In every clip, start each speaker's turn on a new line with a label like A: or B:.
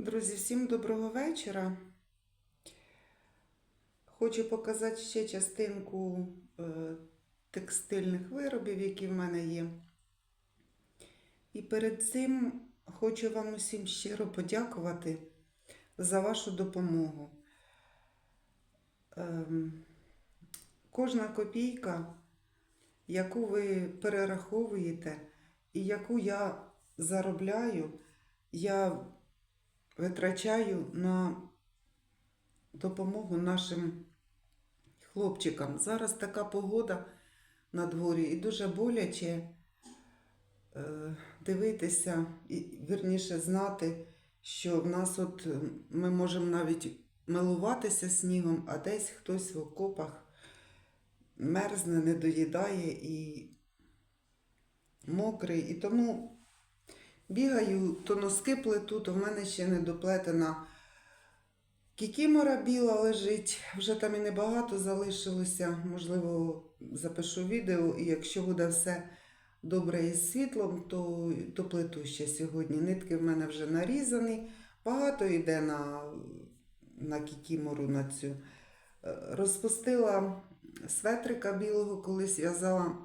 A: Друзі, всім доброго вечора. Хочу показати ще частинку е, текстильних виробів, які в мене є. І перед цим хочу вам усім щиро подякувати за вашу допомогу. Ем, кожна копійка, яку ви перераховуєте і яку я заробляю, я витрачаю на допомогу нашим хлопчикам. Зараз така погода на дворі і дуже боляче е, дивитися, і вірніше знати, що в нас от е, ми можемо навіть милуватися снігом, а десь хтось в окопах мерзне, не доїдає і мокрий. І тому бігаю, то носки плету, то в мене ще не доплетена кікімора біла лежить. Вже там і небагато залишилося. Можливо, запишу відео, і якщо буде все добре із світлом, то, то плету ще сьогодні. Нитки в мене вже нарізані. Багато йде на, на кікімору на цю. Е, Розпустила светрика білого, колись в'язала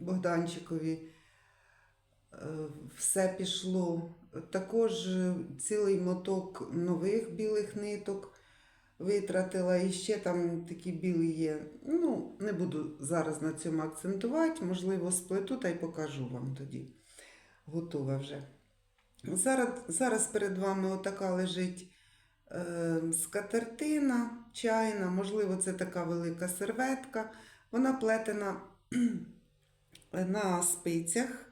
A: Богданчикові. Все пішло. Також е, цілий моток нових білих ниток витратила. І ще там такі білі є. Ну, не буду зараз на цьому акцентувати. Можливо, сплету та й покажу вам тоді. Готова вже. Зараз, зараз перед вами отака лежить е, скатертина чайна, можливо, це така велика серветка. Вона плетена на спицях,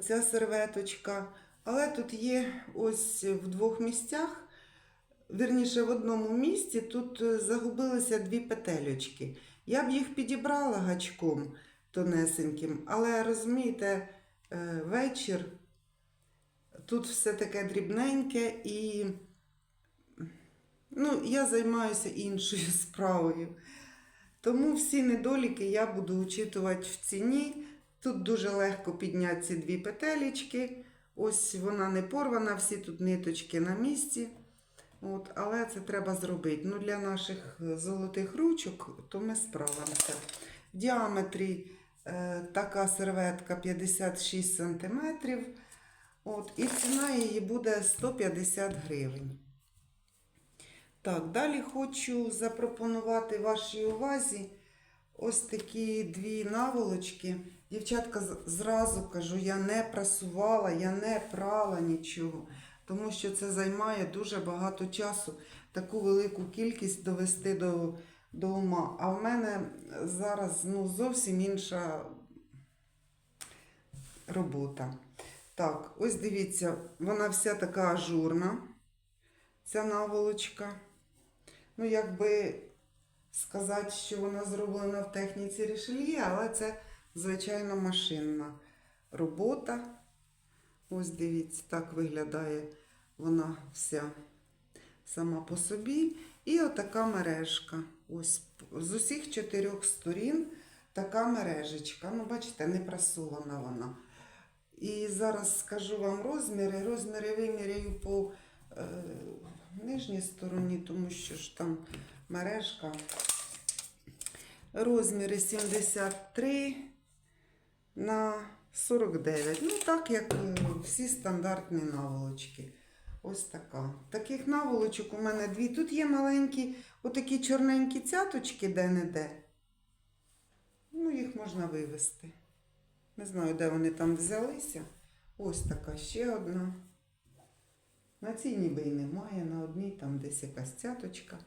A: ця серветочка. Але тут є ось в двох місцях, вірніше, в одному місці тут е, загубилися дві петельочки. Я б їх підібрала гачком тонесеньким, але розумієте, е, вечір. Тут все таке дрібненьке і ну, я займаюся іншою справою. Тому всі недоліки я буду учитувати в ціні. Тут дуже легко підняти ці дві петелечки. Ось вона не порвана, всі тут ниточки на місці. От, але це треба зробити. Ну, для наших е, золотих ручок, то ми справимося. В діаметрі е, така серветка 56 см. От, і ціна її буде 150 гривень. Так, далі хочу запропонувати вашій увазі ось такі дві наволочки. Дівчатка, зразу кажу, я не прасувала, я не прала нічого, тому що це займає дуже багато часу таку велику кількість довести до, до ума. А в мене зараз ну, зовсім інша робота. Так, ось дивіться, вона вся така ажурна, ця наволочка. Ну, якби сказати, що вона зроблена в техніці рішельє, але це, звичайно, машинна робота. Ось дивіться, так виглядає вона вся сама по собі. І отака мережка. Ось з усіх чотирьох сторін така мережечка. Ну, бачите, не прасована вона. І зараз скажу вам розміри. Розміри виміряю по е, нижній стороні, тому що ж там мережка. Розміри 73 на 49. Ну, так, як е, всі стандартні наволочки. Ось така. Таких наволочок у мене дві. Тут є маленькі, отакі чорненькі цяточки де-не-де. Ну, їх можна вивести. Не знаю, де вони там взялися. Ось така ще одна. На цій ніби і немає, на одній там десь якась цяточка.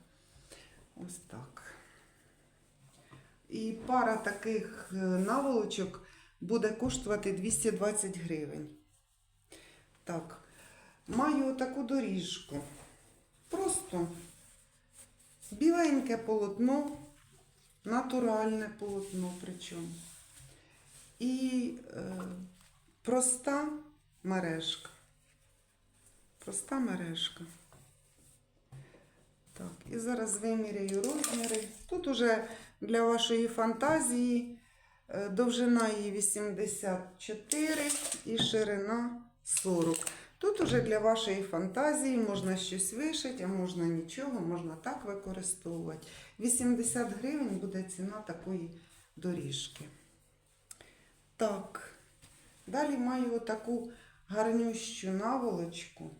A: Ось так. І пара таких е, наволочок буде коштувати 220 гривень. Так, маю таку доріжку. Просто біленьке полотно, натуральне полотно причому. І е, проста мережка. Проста мережка. Так, і зараз виміряю розміри. Тут уже для вашої фантазії е, довжина її 84 і ширина 40. Тут уже для вашої фантазії можна щось вишити, а можна нічого, можна так використовувати. 80 гривень буде ціна такої доріжки. Так, далі маю отаку гарнющу наволочку.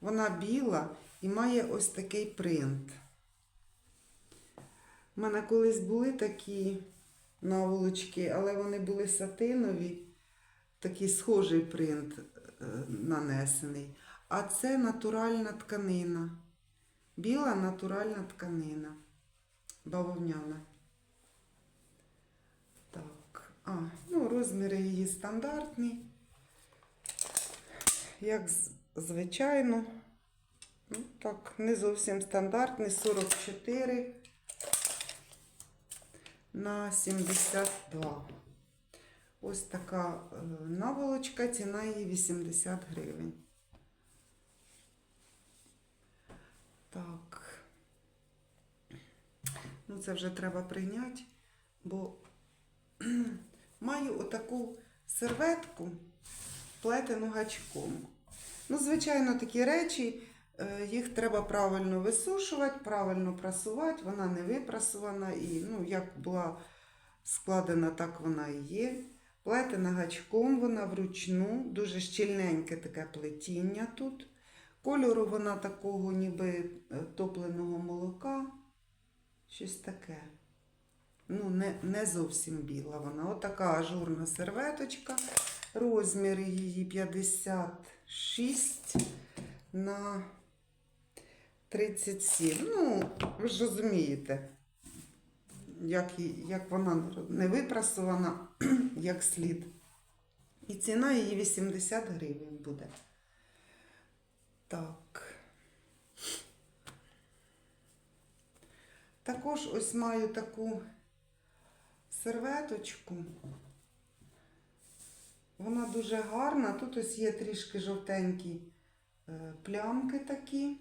A: Вона біла і має ось такий принт. У мене колись були такі наволочки, але вони були сатинові, такий схожий принт е, нанесений. А це натуральна тканина. Біла натуральна тканина. Бавовняна. Так. А, ну, розміри її стандартні. Як звичайно. Ну, так, не зовсім стандартний. 44 на 72. Ось така е, наволочка, ціна її 80 гривень. Так. Ну, це вже треба прийняти, бо маю отаку серветку плетену гачком. Ну, звичайно, такі речі, їх треба правильно висушувати, правильно прасувати. Вона не випрасувана і ну, як була складена, так вона і є. Плетена гачком, вона вручну, дуже щільненьке таке плетіння тут. Кольору вона такого, ніби е, топленого молока. Щось таке. Ну, не, не зовсім біла вона. Отака ажурна серветочка. Розмір її 56 на 37. Ну, ви ж розумієте, як, як вона не випрасована, як слід. І ціна її 80 гривень буде. Так. Також ось маю таку серветочку. Вона дуже гарна. Тут ось є трішки жовтенькі е, плямки такі.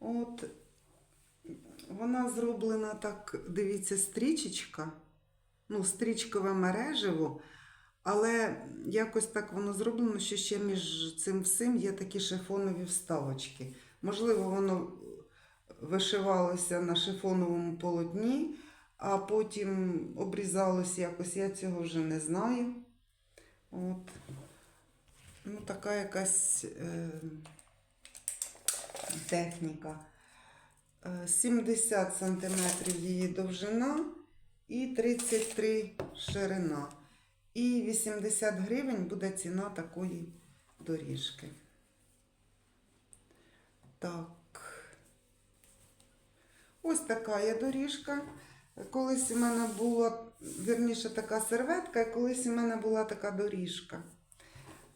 A: От вона зроблена так, дивіться, стрічечка. Ну, стрічкове мережево. Але якось так воно зроблено, що ще між цим всім є такі шифонові вставочки. Можливо, воно вишивалося на шифоновому полотні, а потім обрізалося якось. Я цього вже не знаю. От. Ну, така якась е, техніка. Е, 70 см її довжина і 33 ширина. І 80 гривень буде ціна такої доріжки. Так. Ось така є доріжка. Колись у мене була, вірніше, така серветка, і колись у мене була така доріжка.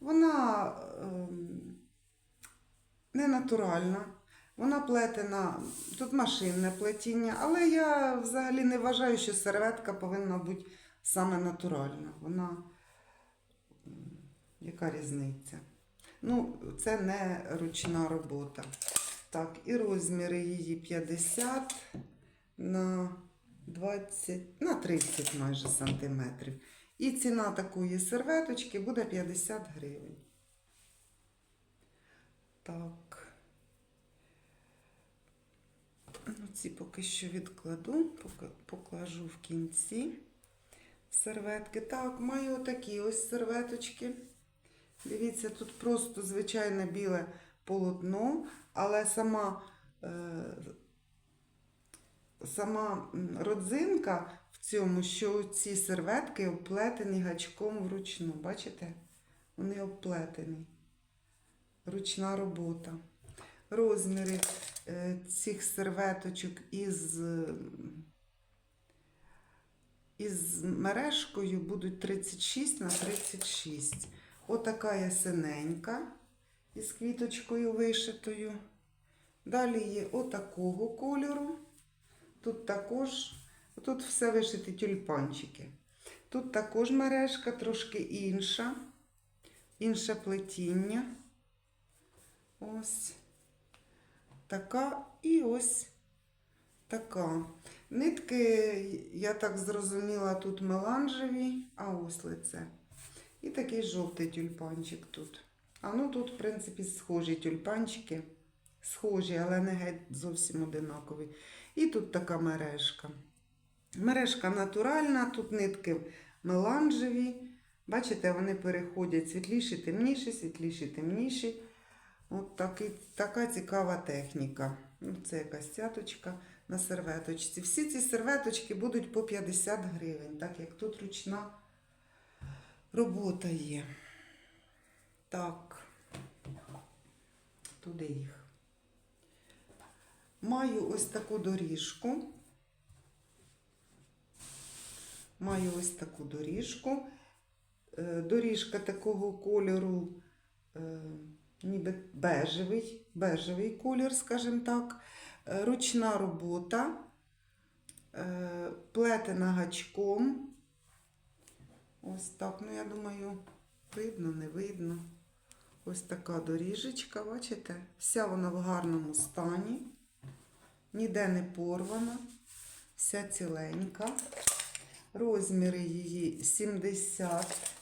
A: Вона ем, не натуральна, вона плетена, тут машинне плетіння, але я взагалі не вважаю, що серветка повинна бути саме натуральна. Вона, яка різниця? Ну, це не ручна робота. Так, і розміри її 50 на 20, на 30 майже сантиметрів. І ціна такої серветочки буде 50 гривень. Так. Ну, ці поки що відкладу, поклажу в кінці серветки. Так, маю отакі ось серветочки. Дивіться, тут просто звичайне біле полотно, але сама, е, сама родзинка в цьому, що ці серветки оплетені гачком вручну. Бачите? Вони оплетені. Ручна робота. Розміри е, цих серветочок із, із мережкою будуть 36 на 36. Отака є синенька із квіточкою вишитою. Далі є отакого кольору. Тут також, тут все вишиті тюльпанчики. Тут також мережка трошки інша, інше плетіння. Ось така і ось така. Нитки, я так зрозуміла, тут меланжеві, а ось лице. І такий жовтий тюльпанчик тут. А ну тут, в принципі, схожі тюльпанчики. Схожі, але не геть зовсім одинакові. І тут така мережка. Мережка натуральна, тут нитки меланжеві. Бачите, вони переходять світліші, темніші, світліші, темніші. От такий, така цікава техніка. Ну, це якась цяточка на серветочці. Всі ці серветочки будуть по 50 гривень, так як тут ручна робота є. Так, туди їх. Маю ось таку доріжку. Маю ось таку доріжку. Е, Доріжка такого кольору, е, ніби бежевий, бежевий колір, скажімо так. Е, Ручна робота, е, плетена гачком. Ось так, ну я думаю, видно, не видно. Ось така доріжечка, бачите? Вся вона в гарному стані, ніде не порвана, вся ціленька. Розміри її 70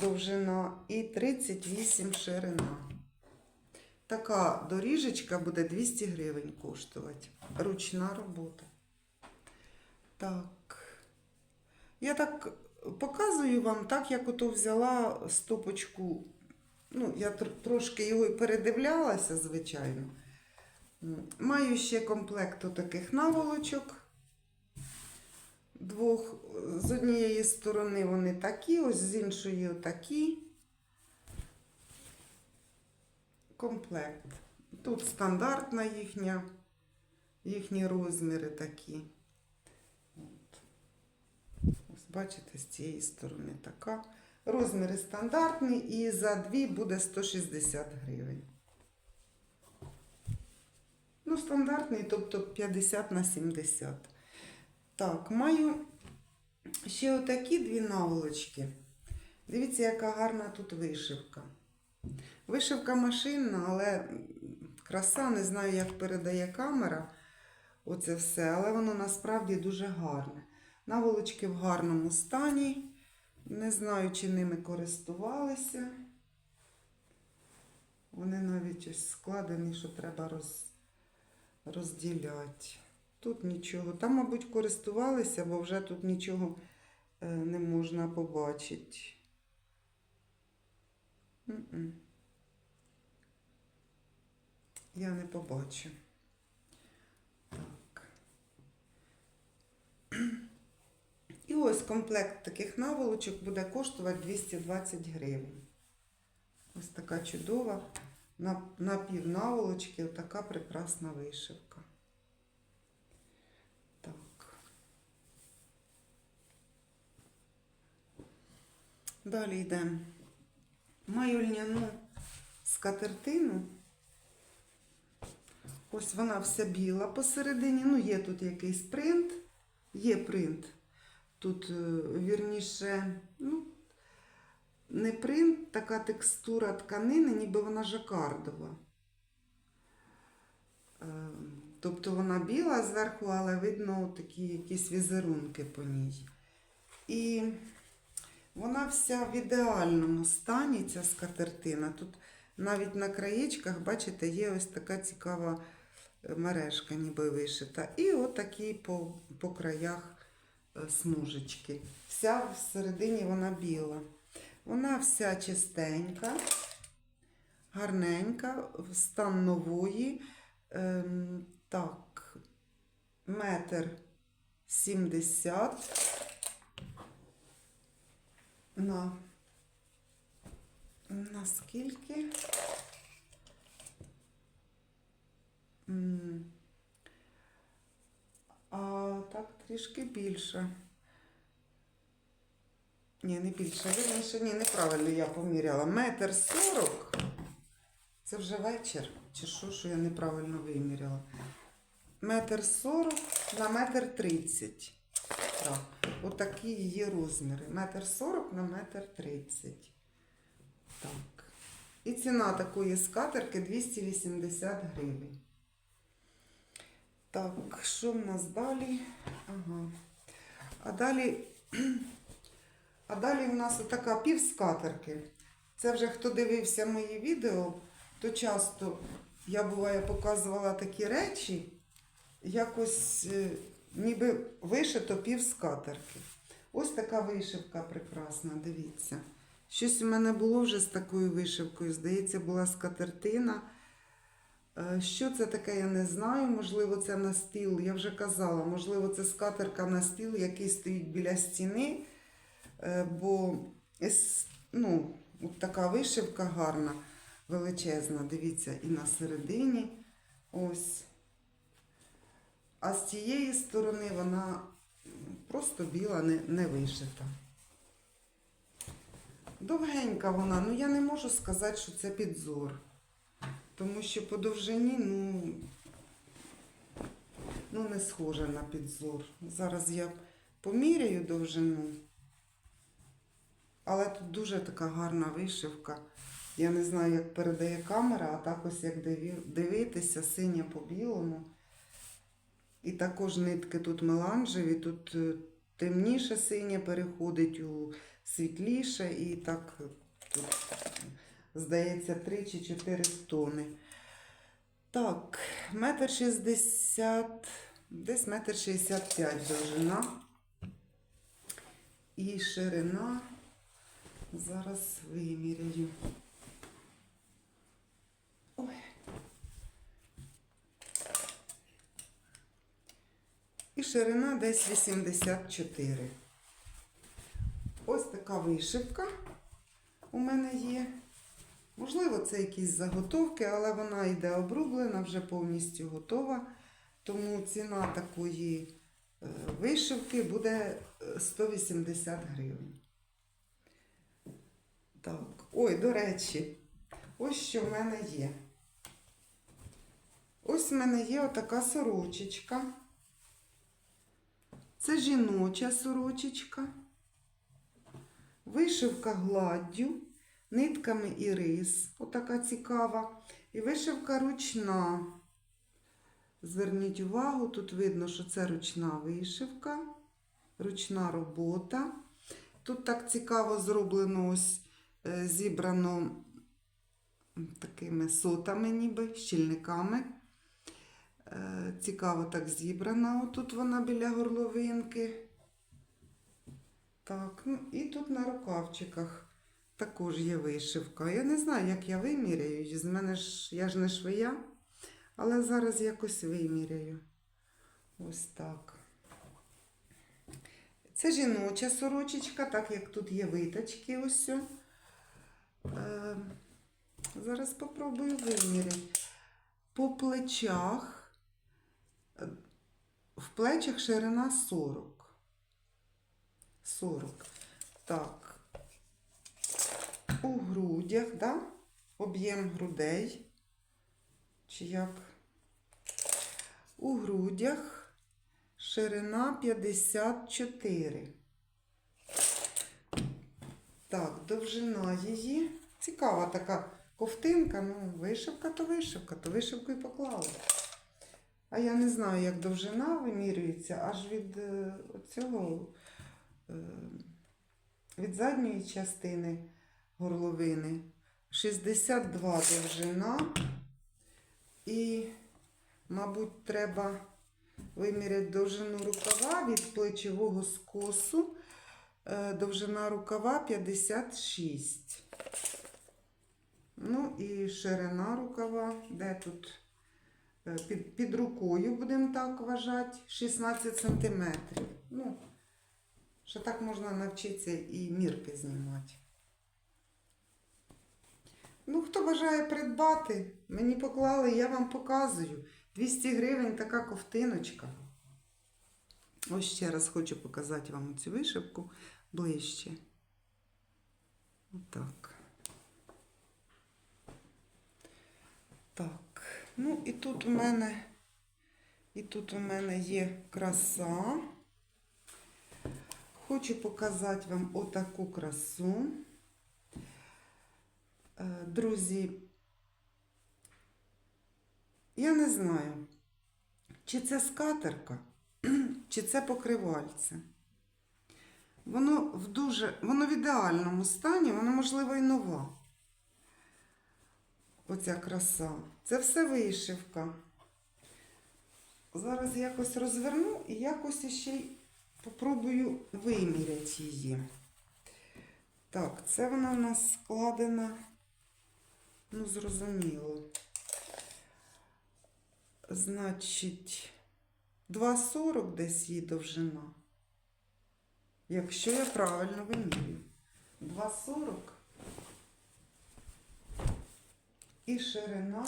A: довжина і 38 ширина. Така доріжечка буде 200 гривень коштувати. Ручна робота. Так. Я так показую вам, так як ото взяла стопочку. Ну, я тр- трошки його і передивлялася, звичайно. Маю ще комплект таких наволочок. Двох з однієї сторони вони такі, ось з іншої такі. Комплект. Тут стандартна їхня, їхні розміри такі. От. Ось бачите, з цієї сторони така. Розміри стандартні і за дві буде 160 гривень. Ну, стандартний, тобто 50 на 70. Так, маю ще отакі дві наволочки. Дивіться, яка гарна тут вишивка. Вишивка машинна, але краса, не знаю, як передає камера. Оце все, але воно насправді дуже гарне. Наволочки в гарному стані. Не знаю, чи ними користувалися. Вони навіть ось складені, що треба роз... розділяти. Тут нічого. Там, мабуть, користувалися, бо вже тут нічого е, не можна побачити. Я не побачу. Так. І ось комплект таких наволочок буде коштувати 220 гривень. Ось така чудова на, на наволочки, така прекрасна вишивка. Так. Далі йдемо. Маю льняну скатертину. Ось вона вся біла посередині. Ну, є тут якийсь принт. Є принт. Тут, е, вірніше, ну, не принт, така текстура тканини, ніби вона жакардова. Е, Тобто вона біла зверху, але видно такі якісь візерунки по ній. І вона вся в ідеальному стані, ця скатертина. Тут навіть на краєчках, бачите, є ось така цікава е, мережка, ніби вишита. І отакі по, по краях е, смужечки. Вся всередині вона біла. Вона вся чистенька, гарненька, стан нової. Ем, так, метр сімдесят на, на скільки? М, А так трішки більше. Ні, не більше. Вірніше, ні, неправильно я поміряла. Метр сорок. Це вже вечір. Чи що, що я неправильно виміряла? Метр сорок на метр тридцять. Так, отакі її розміри. Метр сорок на метр тридцять. Так. І ціна такої скатерки 280 гривень. Так, що в нас далі? Ага. А далі, а далі в нас така півскатерки. Це вже хто дивився мої відео, то часто я буває показувала такі речі, якось е, ніби вишито пів скатерки. Ось така вишивка прекрасна, дивіться. Щось у мене було вже з такою вишивкою. Здається, була скатертина. Е, Що це таке, я не знаю. Можливо, це на стіл. Я вже казала, можливо, це скатерка на стіл, який стоїть біля стіни. Е, Бо ну, от така вишивка гарна, величезна. Дивіться, і на середині. Ось. А з цієї сторони вона просто біла, не, не вишита. Довгенька вона, ну я не можу сказати, що це підзор. Тому що по довжині, ну, ну не схоже на підзор. Зараз я поміряю довжину. Але тут дуже така гарна вишивка. Я не знаю, як передає камера, а так ось як дивитися, синя по білому. І також нитки тут меланжеві, тут е, темніше синє переходить у світліше, і так тут, здається, 3 чи 4 тони. Так, метр шістдесят, десь метр шістдесят п'ять довжина. І ширина. Зараз виміряю. Ой. Ширина десь 84. Ось така вишивка у мене є. Можливо, це якісь заготовки, але вона йде обрублена, вже повністю готова. Тому ціна такої е, вишивки буде е, 180 гривень. Так, ой, до речі, ось що в мене є. Ось в мене є отака сорочечка. Це жіноча сорочечка. Вишивка гладдю, нитками і рис. Отака цікава. І вишивка ручна. Зверніть увагу, тут видно, що це ручна вишивка, ручна робота. Тут так цікаво зроблено ось е, зібрано такими сотами, ніби, щільниками. Е, Цікаво так зібрана. Отут вона біля горловинки. Так, ну і тут на рукавчиках також є вишивка. Я не знаю, як я виміряю. З мене ж я ж не швея, але зараз якось виміряю. Ось так. Це жіноча сорочечка, так як тут є виточки ось. Е, зараз спробую виміряти. По плечах, в плечах ширина 40. 40. Так. У грудях, да? Об'єм грудей. Чи як? У грудях ширина 54. Так, довжина її. Цікава така ковтинка, ну, вишивка то вишивка, то вишивку і поклали. А я не знаю, як довжина вимірюється, аж від е, цього, е, від задньої частини горловини. 62 довжина. І, мабуть, треба виміряти довжину рукава від плечового скосу. Е, Довжина рукава 56. Ну і ширина рукава, де тут під, під рукою, будемо так вважати, 16 сантиметрів. Ну, що так можна навчитися і мірки знімати. Ну, хто бажає придбати, мені поклали, я вам показую. 200 гривень така ковтиночка. Ось ще раз хочу показати вам цю вишивку ближче. Отак. Так, ну і тут у мене, і тут у мене є краса. Хочу показати вам отаку красу. Е, Друзі, я не знаю, чи це скатерка, чи це покривальце. Воно в дуже, воно в ідеальному стані, воно, можливо, і нова. Оця краса. Це все вишивка. Зараз якось розверну і якось ще й попробую виміряти її. Так, це вона в нас складена. Ну, зрозуміло. Значить, 2,40 десь її довжина. Якщо я правильно вимірюю. 2,40 і ширина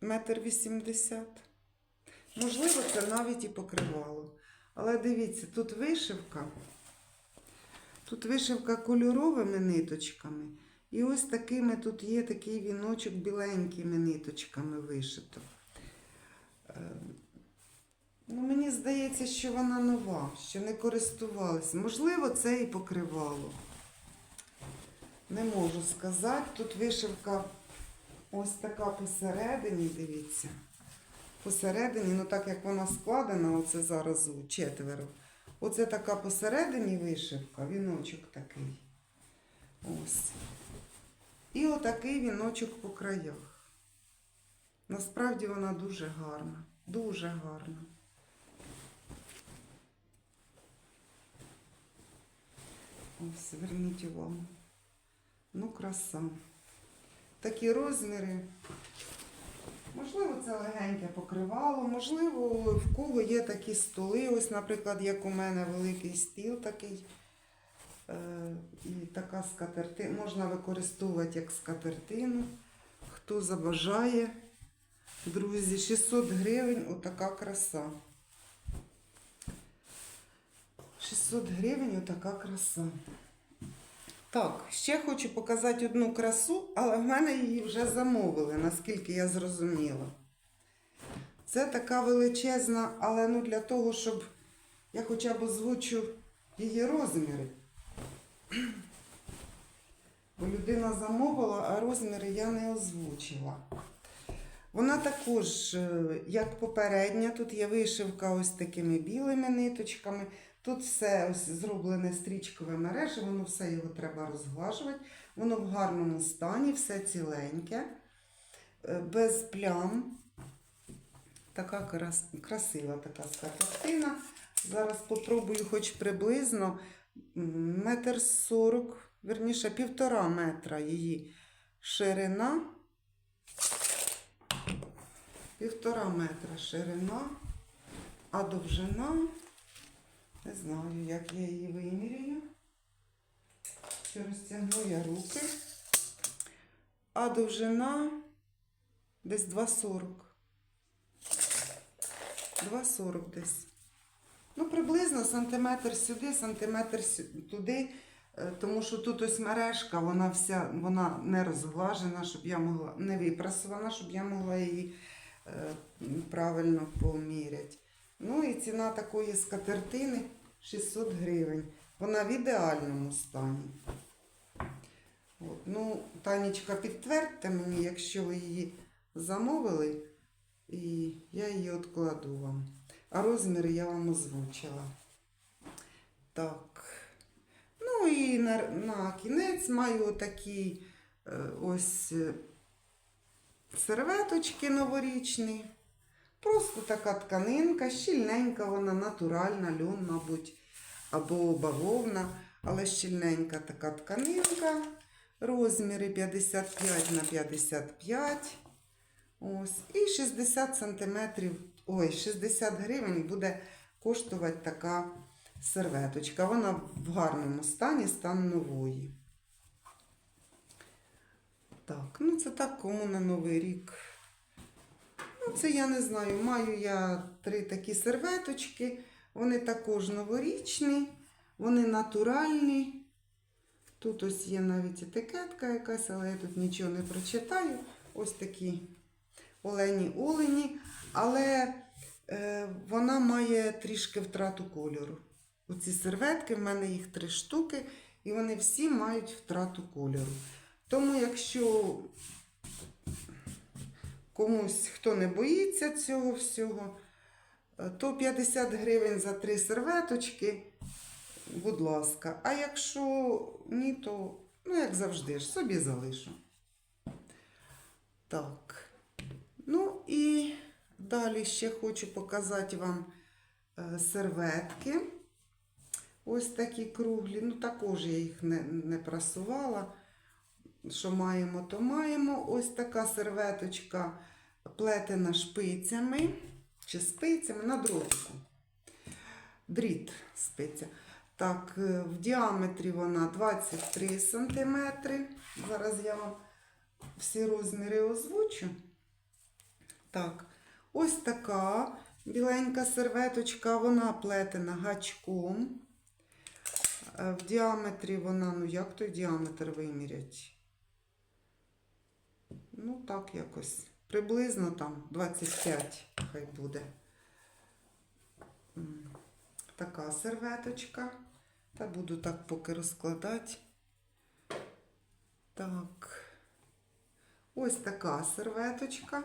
A: метр вісімдесят. Можливо, це навіть і покривало. Але дивіться, тут вишивка. Тут вишивка кольоровими ниточками. І ось такими тут є такий віночок біленькими ниточками вишито. Е, Ну, мені здається, що вона нова, що не користувалась. Можливо, це і покривало. Не можу сказати. Тут вишивка ось така посередині, дивіться. Посередині, ну так як вона складена, оце зараз у четверо. Оце така посередині вишивка, віночок такий. Ось. І отакий віночок по краях. Насправді вона дуже гарна. Дуже гарна. Ось, зверніть увагу. Ну, краса. Такі розміри. Можливо, це легеньке покривало, можливо, в кого є такі столи. Ось, наприклад, як у мене великий стіл такий. Е, і така скатертина. Можна використовувати як скатертину. Хто забажає. Друзі, 600 гривень, отака краса. 600 гривень, отака краса. Так, ще хочу показати одну красу, але в мене її вже замовили, наскільки я зрозуміла. Це така величезна, але ну для того, щоб я хоча б озвучу її розміри. Бо людина замовила, а розміри я не озвучила. Вона також, е, як попередня, тут є вишивка ось такими білими ниточками. Тут все ось зроблене стрічкове мережа, воно все його треба розглажувати. Воно в гарному стані, все ціленьке, е, без плям. Така крас... красива така скатертина. Зараз попробую хоч приблизно метр сорок, верніше півтора метра її ширина. Півтора метра ширина, а довжина. Не знаю, як я її виміряю. Що розтягну я руки. А довжина десь 2,40. 2,40 десь. Ну, приблизно сантиметр сюди, сантиметр туди. Е, Тому що тут ось мережка, вона вся вона не розглажена, щоб я могла, не випрасована, щоб я могла її е, правильно поміряти. Ну і ціна такої скатертини 600 гривень. Вона в ідеальному стані. От. Ну, Танечка, підтвердьте мені, якщо ви її замовили, і я її відкладу вам. А розміри я вам озвучила. Так. Ну і на, на кінець маю такі е, ось е, серветочки новорічні. Просто така тканинка, щільненька, вона натуральна, льон, мабуть, або бавовна, але щільненька така тканинка. Розміри 55 на 55. Ось. І 60 сантиметрів, ой, 60 гривень буде коштувати така серветочка. Вона в гарному стані, стан нової. Так, ну це так, кому на Новий рік. Ну, це я не знаю. Маю я три такі серветочки. Вони також новорічні, вони натуральні. Тут ось є навіть етикетка якась, але я тут нічого не прочитаю. Ось такі олені олені. Але е, вона має трішки втрату кольору. Оці серветки, в мене їх три штуки, і вони всі мають втрату кольору. Тому, якщо комусь, хто не боїться цього всього, е, то 50 гривень за три серветочки, будь ласка. А якщо ні, то Ну, як завжди ж, собі залишу. Так. Ну і далі ще хочу показати вам е, серветки. Ось такі круглі. Ну, також я їх не, не прасувала. Що маємо, то маємо. Ось така серветочка плетена шпицями чи спицями на дротику. Дріт спиця. Так, е, в діаметрі вона 23 см. Зараз я вам всі розміри озвучу. Так, ось така біленька серветочка, вона плетена гачком. Е, В діаметрі вона, ну як той діаметр вимірять? Ну, так якось. Приблизно там 25 хай буде. Така серветочка. Та буду так поки розкладати. Так. Ось така серветочка.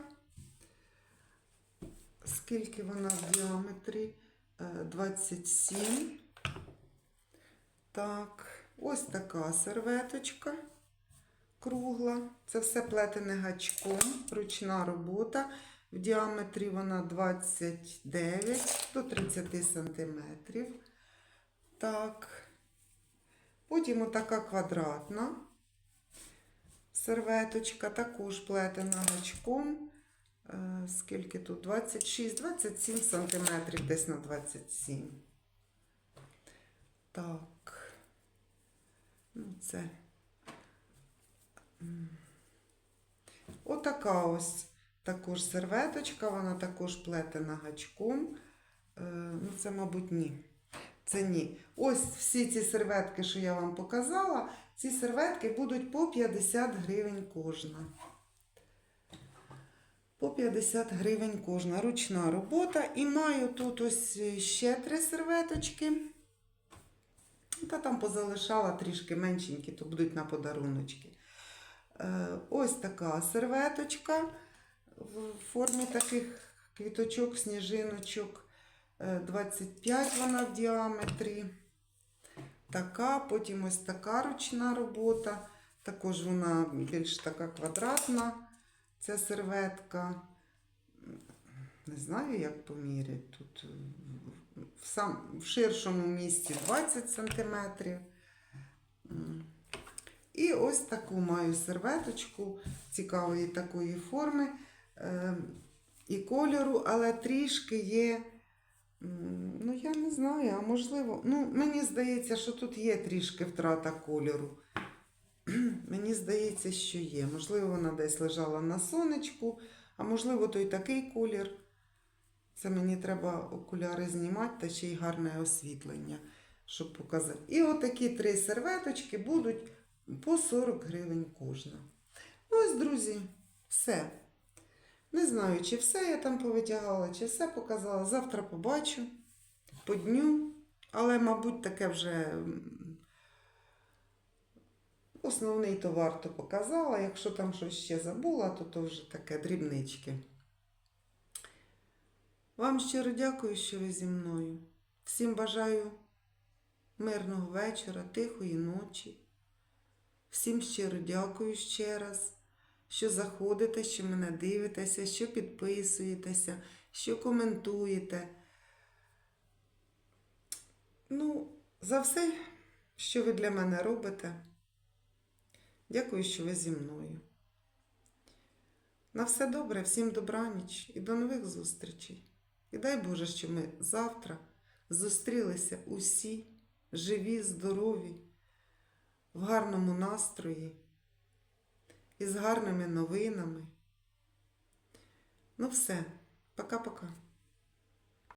A: Скільки вона в діаметрі? Е, 27. Так, ось така серветочка кругла. Це все плетене гачком, ручна робота. В діаметрі вона 29 до 30 сантиметрів. Так. Потім отака квадратна серветочка, також плетена гачком. Е, Скільки тут? 26-27 сантиметрів, десь на 27. Так. Ну, це. Отака ось також серветочка, вона також плетена гачком. Е, Ну, це, мабуть, ні. Це ні. Ось всі ці серветки, що я вам показала, ці серветки будуть по 50 гривень кожна. По 50 гривень кожна. Ручна робота. І маю тут ось ще три серветочки. Та там позалишала трішки меншенькі, то будуть на подаруночки. Е, Ось така серветочка в формі таких квіточок, сніжиночок. Е, 25 вона в діаметрі. Така, потім ось така ручна робота. Також вона більш така квадратна. Ця серветка. Не знаю, як поміряти. Тут е, в, сам, в ширшому місці 20 см. І ось таку маю серветочку цікавої такої форми е, і кольору, але трішки є. Ну, я не знаю, а можливо, ну, мені здається, що тут є трішки втрата кольору. Мені здається, що є. Можливо, вона десь лежала на сонечку, а можливо, то й такий колір. Це мені треба окуляри знімати та ще й гарне освітлення, щоб показати. І отакі три серветочки будуть по 40 гривень кожна. Ну, ось, друзі, все. Не знаю, чи все я там повитягала, чи все показала. Завтра побачу по дню. Але, мабуть, таке вже основний товар то показала. Якщо там щось ще забула, то то вже таке дрібнички. Вам щиро дякую, що ви зі мною. Всім бажаю мирного вечора, тихої ночі. Всім щиро дякую ще раз, що заходите, що мене дивитеся, що підписуєтеся, що коментуєте. Ну, за все, що ви для мене робите. Дякую, що ви зі мною. На все добре, всім добраніч і до нових зустрічей. І дай Боже, що ми завтра зустрілися усі живі, здорові, в гарному настрої і з гарними новинами. Ну все, пока-пока.